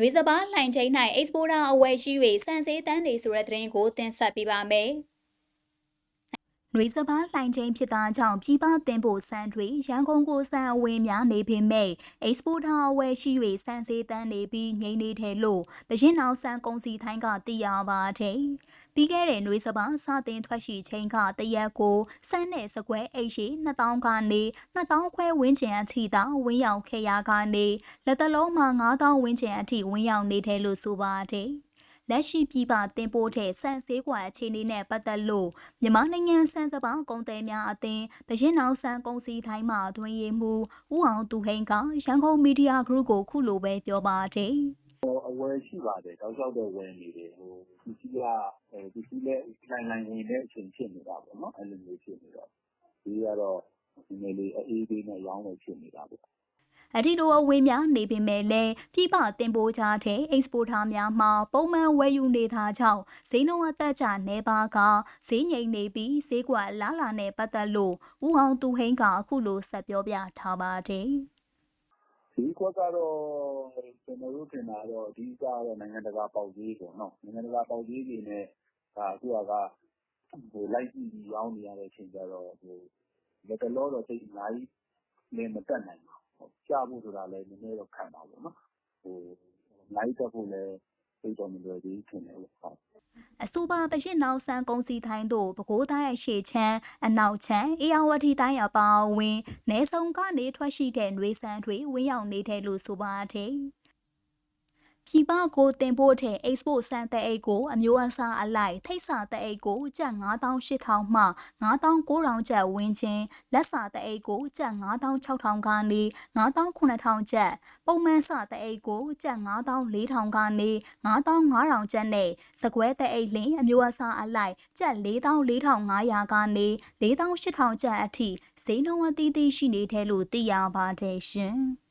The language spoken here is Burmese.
ွေစပါးလှိုင်ချိန်၌ exporter အဝယ်ရှိ၍စံစေးတန်းတွေဆိုတဲ့သတင်းကိုတင်ဆက်ပေးပါမယ်။ နွေစပါးလှိုင်ချိန်ဖြစ်တာကြောင့်ပြည်ပတင်ဖို့စံတွေရန်ကုန်ကိုစံအဝယ်များနေပေမဲ့ exporter အဝယ်ရှိ၍စံစေးတန်းနေပြီးငိမ့်နေတယ်လို့ဗရင်အောင်စံကုန်စီထိုင်းကသိရပါတယ်။ပြီးခဲ့တဲ့နွေစပါးစတင်ထွက်ရှိချိန်ကတရက်ကိုစံနဲ့စကွဲအိတ်ရှိ2000ကနေ2000ခွဲဝန်းကျင်အထိသာဝင်းရောက်ခဲ့ရကနေလက်တလုံးမှာ9000ဝန်းကျင်အထိဝင်းရောက်နေတယ်လို့ဆိုပါတယ်။ လက်ရှိပြည်ပတင်ပို့တဲ့စံစည်းကွာအခြေအနေနဲ့ပတ်သက်လို့မြန်မာနိုင်ငံစံစပါးကုန်သည်များအသင်းဗရင်အောင်စံကုန်စည်ထိုင်းမှအတွင်းရေးမှူးဦးအောင်သူဟိန်ကရန်ကုန်မီဒီယာဂရုကိုခုလိုပဲပြောပါတယ်။ဟိုအဝယ်ရှိပါတယ်တောက်လျှောက်တော့ဝယ်နေတယ်ဟိုပစ္စည်းကအဲပစ္စည်းလည်းလိုင်လိုင်ဝင်တဲ့အချိန်ဖြစ်နေတာပေါ့နော်အဲ့လိုမျိုးဖြစ်နေတော့ဒီကတော့ဒီနေ့လေးအေးအေးလေးနဲ့ရောင်းဝယ်ဖြစ်နေတာပေါ့ အထီလိုအဝေးများနေပေမဲ့လည်းပြည်ပတင်ပို့ကြတဲ့ exporter များမှာပုံမှန်ဝယ်ယူနေတာကြောင့်ဈေးနှုန်းအသက်ကြနေပါကဈေးငိမ်နေပြီးဈေးကွက်လာလာနဲ့ပတ်သက်လို့ဦးအောင်သူဟိန်းကအခုလိုဆက်ပြောပြထားပါတယ်ဒီကွက်ကတော့ကျွန်တော်တို့ထင်တာတော့အဓိကတော့နိုင်ငံတကာပေါက်ဈေးပေါ့နော်နိုင်ငံတကာပေါက်ဈေးတွေနဲ့ဒါအခုကဟိုလိုက်ကြည့်ပြီးရောင်းနေရတဲ့အချိန်ကျတော့ဟိုလက်တလောတော့တိတ်အများကြီးလည်းမတက်နိုင်ပါဘူး ကြားဖို့ဆိုတာလည်း နည်းနည်းတော့ခံပါပေါ့နော်ဟိုနိုင်တက်ဖို့လည်း သိတော့ မလွယ်သေးဘူး ထင်တယ်ဟုတ်အဆိုပါပရင်နောက်ဆန်ကုန်းစီထိုင်းတို့ ပဲခူးတိုင်းအရှေ့ချမ်း အနောက်ချမ်းအေယာဝတီတိုင်းအပါအဝင်နေဆုံကနေ ထွက်ရှိတဲ့ຫນွေဆန်တွေ ဝင်းရောက်နေတဲ့လို့ ဆိုပါတယ် ပြည်ပကိုတင်ပို့တဲ့ export စံတဲ့အိတ်ကိုအမျိုးအစားအလိုက်ထိတ်စာတဲ့အိတ်ကိုကျပ်9800မှ9900ကျပ်ဝန်းချင်းလက်စာတဲ့အိတ်ကိုကျပ်9600ကနေ9900ကျပ်ပုံမှန်စာတဲ့အိတ်ကိုကျပ်9400ကနေ9500ကျပ်နဲ့စကွဲတဲ့အိတ်လင်းအမျိုးအစားအလိုက်ကျပ်4400ကနေ4800ကျပ်အထိဈေးနှုန်းအသီးသီးရှိနေတယ်လို့သိရပါတယ်ရှင်။